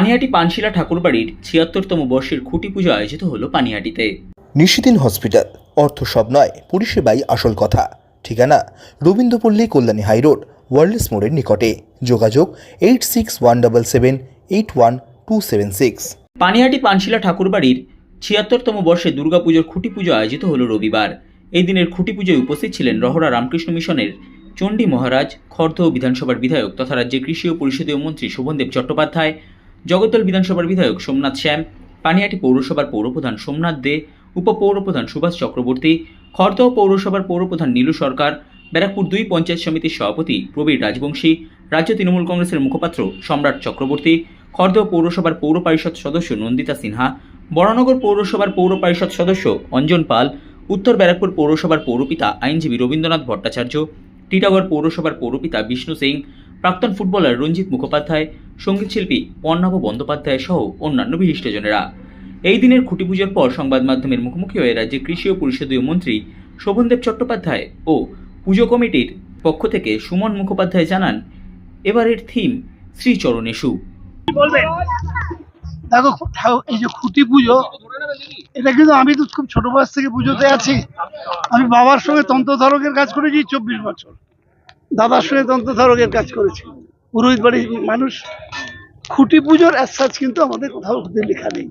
পানিহাটি পানশিলা ঠাকুরবাড়ির ছিয়াত্তরতম বর্ষের খুঁটি পুজো আয়োজিত হলো পানিহাটিতে নিশিদিন হসপিটাল অর্থ সব নয় পরিষেবাই আসল কথা। ঠিকানা রবীন্দ্রপল্লী কল্যাণী হাইরোড ওয়ার্ল্ডস মোড়ের নিকটে। যোগাযোগ eight six one double seven eight one two seven six. Panihati Panshila ঠাকুরবাড়ির ছিয়াত্তরতম বর্ষে দুর্গাপুজোর খুঁটি পুজো আয়োজিত হলো রবিবার। এই দিনের খুঁটি পুজোয় উপস্থিত ছিলেন রহরা রামকৃষ্ণ মিশনের চণ্ডী মহারাজ খর্ধ বিধানসভার বিধায়ক তথা রাজ্যের কৃষি ও পরিষদীয় মন্ত্রী শোভনদেব চট্টোপাধ্যায় জগদ্দল বিধানসভার বিধায়ক সোমনাথ শ্যাম পানিহাটি পৌরসভার পৌরপ্রধান সোমনাথ দে, উপপৌরপ্রধান সুভাষ চক্রবর্তী, খর্দ পৌরসভার পৌরপ্রধান নীলু সরকার, ব্যারাকপুর দুই পঞ্চায়েত সমিতির সভাপতি প্রবীর রাজবংশী, রাজ্য তৃণমূল কংগ্রেসের মুখপাত্র সম্রাট চক্রবর্তী, খর্দ পৌরসভার পৌর পরিষদ সদস্য নন্দিতা সিনহা বরানগর পৌরসভার পৌর পরিষদ সদস্য অঞ্জন পাল, উত্তর ব্যারাকপুর পৌরসভার পৌরপিতা আইনজীবী রবীন্দ্রনাথ ভট্টাচার্য টিটাগড় পৌরসভার পৌরপিতা বিষ্ণু সিং, প্রাক্তন ফুটবলার রঞ্জিত মুখোপাধ্যায়, সঙ্গীতশিল্পী পর্ণাভ বন্দ্যোপাধ্যায় সহ অন্যান্য বিশিষ্টজনেরা। এই দিনের খুঁটি পুজোর পর সংবাদ মাধ্যমের মুখোমুখি হয়ে রাজ্যের কৃষি ও পরিষদীয় মন্ত্রী শোভনদেব চট্টোপাধ্যায় ও পুজো কমিটির পক্ষ থেকে সুমন মুখোপাধ্যায় জানান, এবারের থিম শ্রীচরণেশু। দেখো এই যে খুঁটি পুজো, এটা কিন্তু আমি তো খুব ছোট বয়স থেকে পুজোতে আছি। আমি বাবার সঙ্গে তন্ত্রধারকের কাজ করেছি চব্বিশ বছর। দাদার সঙ্গে তন্ত্রধারকের কাজ করেছি। পুরোহিত বাড়ির মানুষ। খুঁটি পুজোর অ্যাসাজ কিন্তু আমাদের কোথাও লেখা নেই।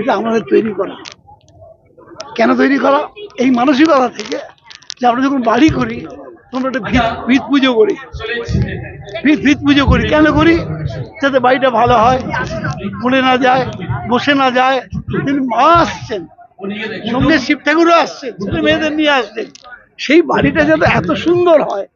এটা আমাদের তৈরি করা। কেন তৈরি করা? এই মানসিকতা থেকে যে আমরা যখন বাড়ি করি, তখন একটা ভিত ভিত পুজো করি। ভিত ভিত পুজো করি। কেন করি? যাতে বাড়িটা ভালো হয়। পড়ে না যায়, বসে না যায়, তিনি মা আসছেন। সঙ্গে শিব ঠাকুরও আসছেন ছেলে মেয়েদের নিয়ে আসছেন। সেই বাড়িটা যাতে এত সুন্দর হয়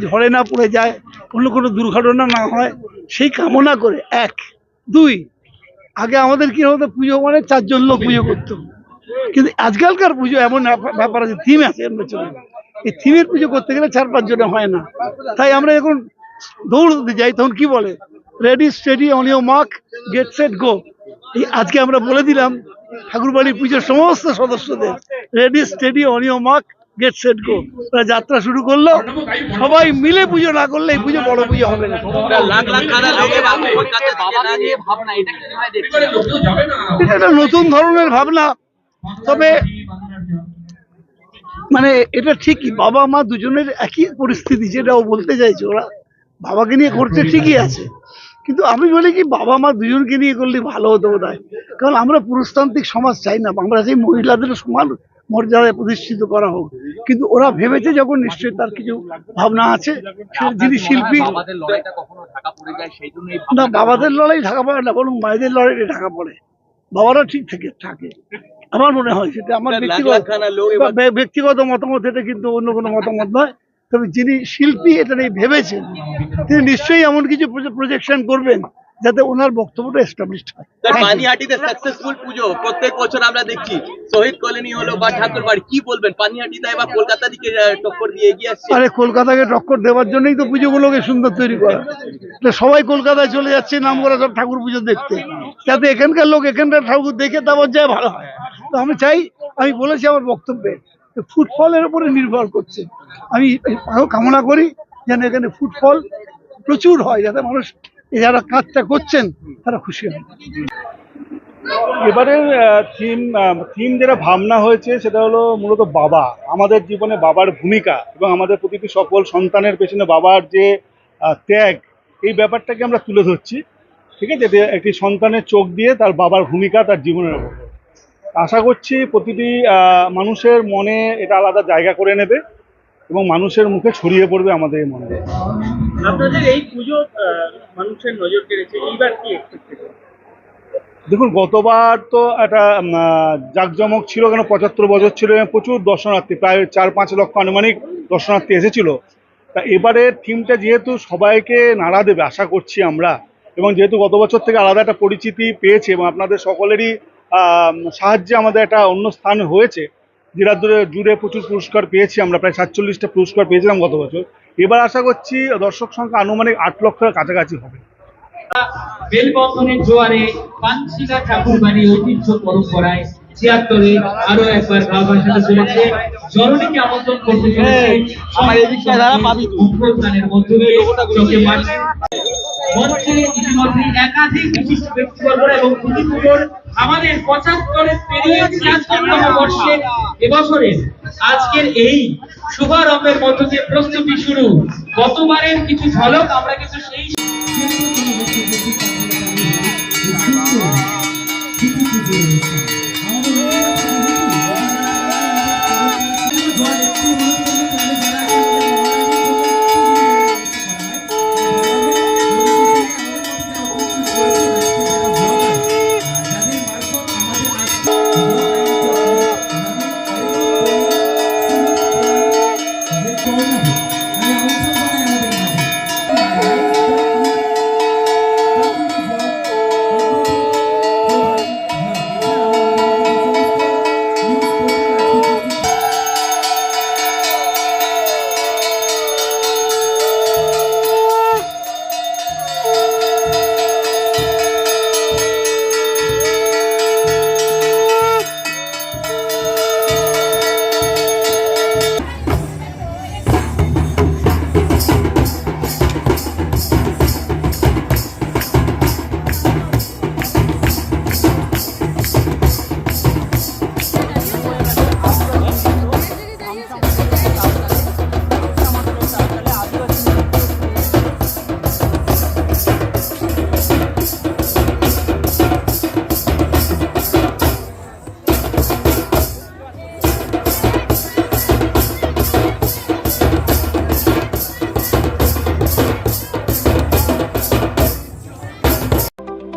ঝড়ে না পড়ে যায়, অন্য কোনো দুর্ঘটনা না হয়, সেই কামনা করে, এক। দুই, আগে আমাদের কি হতো, পুজো মানে চারজন লোক পুজো করতো। কিন্তু আজকালকার পুজো এমন ব্যাপার- আছে, থিম আছে এর পেছনে এই থিমের পুজো করতে গেলে চার পাঁচ জনে হয় না। তাই আমরা এখন দৌড় দিতে যাই, তখন কি বলে? Ready steady on your mark get set go এই আজকে আমরা বলে দিলাম ঠাকুরবাড়ির পুজোর সমস্ত সদস্যদের ready steady on your mark get set go ওরা যাত্রা শুরু করল সবাই মিলে পুজো না করলে এই পুজো বড় পুজো হবে না। এটা একটা নতুন ধরনের ভাবনা। তবে মানে এটা ঠিকই বাবা মা দুজনের একই পরিস্থিতি যেটা ও বলতে চাইছে ওরা বাবাকে নিয়ে করছে ঠিকই আছে। কিন্তু আমি বলি কি বাবা মা দুজনকে নিয়ে করলে ভালো হতো বোধ কারণ আমরা পুরুষতান্ত্রিক সমাজ চাই না আমরা চাই মহিলাদের সমান মর্যাদায় প্রতিষ্ঠিত করা হোক। কিন্তু ওরা ভেবেছে যখন নিশ্চয়ই তার কিছু ভাবনা আছে যিনি শিল্পী আমাদের লড়াইটা কখনো ঢাকা পড়ে যায় সেই জন্য এই না বাবাদের লড়াই ঢাকা পড়ে না বরং মায়েদের লড়াই ঢাকা পড়ে। বাবারা ঠিক থেকে থাকে। আমার মনে হয় সেটা আমার ব্যক্তিগত ব্যক্তিগত মতামত এটা কিন্তু অন্য কোনো মতামত নয়। তবে যিনি শিল্পী এটা নিয়ে ভেবেছেন তিনি নিশ্চয়ই এমন কিছু প্রজেকশন করবেন যাতে ওনার বক্তব্যটা এস্টাবলিশড হয়। পানিহাটিতে সাকসেসফুল পুজো প্রত্যেক বছর আমরা দেখছি। শহীদ কলোনি হলো বা ঠাকুর বাড়ি কি বলবেন? পানিহাটিতে এবার কলকাতা দিকে টক্কর দিয়ে এগিয়ে আসছে। আরে কলকাতাকে টক্কর দেওয়ার জন্যই তো পুজোগুলোকে সুন্দর তৈরি করা। তো সবাই কলকাতায় চলে যাচ্ছে নাম করা সব ঠাকুর পুজো দেখতে। যাতে এখানকার লোক এখানকার ঠাকুর দেখে তারপর যায় ভালো হয়। তো আমি চাই আমি বলেছি আমার বক্তব্যে ফুটফলের উপরে নির্ভর করছে। আমি আরও কামনা করি যেন এখানে ফুটফল প্রচুর হয়, যাতে মানুষ যারা কাজটা করছেন, তারা খুশি হয়। এবারের থিম থিম যেটা ভাবনা হয়েছে, সেটা হলো মূলত বাবা। আমাদের জীবনে বাবার ভূমিকা এবং আমাদের প্রতিটি সকল সন্তানের পেছনে বাবার যে ত্যাগ, এই ব্যাপারটাকে আমরা তুলে ধরছি। ঠিক আছে? একটি সন্তানের চোখ দিয়ে তার বাবার ভূমিকা তার জীবনের উপর। আশা করছি প্রতিটি মানুষের মনে এটা আলাদা জায়গা করে নেবে। এবং মানুষের মুখে ছড়িয়ে পড়বে আমাদের এই মনে আপনাদের এই পুজো মানুষের নজর কেড়েছে এইবার কি দেখুন গতবার তো একটা জাঁকজমক ছিল কেন পঁচাত্তর বছর ছিল এবং প্রচুর দর্শনার্থী প্রায় চার পাঁচ লক্ষ আনুমানিক দর্শনার্থী এসেছিল। তা এবারের থিমটা যেহেতু সবাইকে নাড়া দেবে আশা করছি আমরা এবং যেহেতু গত বছর থেকে আলাদা একটা পরিচিতি পেয়েছে এবং আপনাদের সকলেরই সাহায্যে আমাদের একটা অন্য স্থান হয়েছে জেলা জুড়ে জুড়ে প্রচুর পুরস্কার পেয়েছি আমরা প্রায় সাতচল্লিশটা পুরস্কার পেয়েছিলাম গত বছর। এবার আশা করছি দর্শক সংখ্যা আনুমানিক আট লক্ষের কাছাকাছি হবে। বেলবন্ধনের জোয়ারে ঠাকুরবাড়ি ঐতিহ্য পরম্পরায় ছিয়াত্তরে আরও একবার গা ভাসাতে চলেছে। জননীকে আমন্ত্রণ করতে চলেছে আমার এদিকটায় দাঁড়া, পাবি তুই। মধ্য দিয়ে। চোখে মঞ্চে ইতিমধ্যে একাধিক বিশিষ্ট ব্যক্তিবর্গরা এবং আমাদের পঁচাত্তরের পেরিয়ে ছিয়াত্তরতম বর্ষে এবছরের আজকের এই শুভারম্ভের মধ্য দিয়ে প্রস্তুতি শুরু। গতবারের কিছু ঝলক, আমরা কিন্তু সেই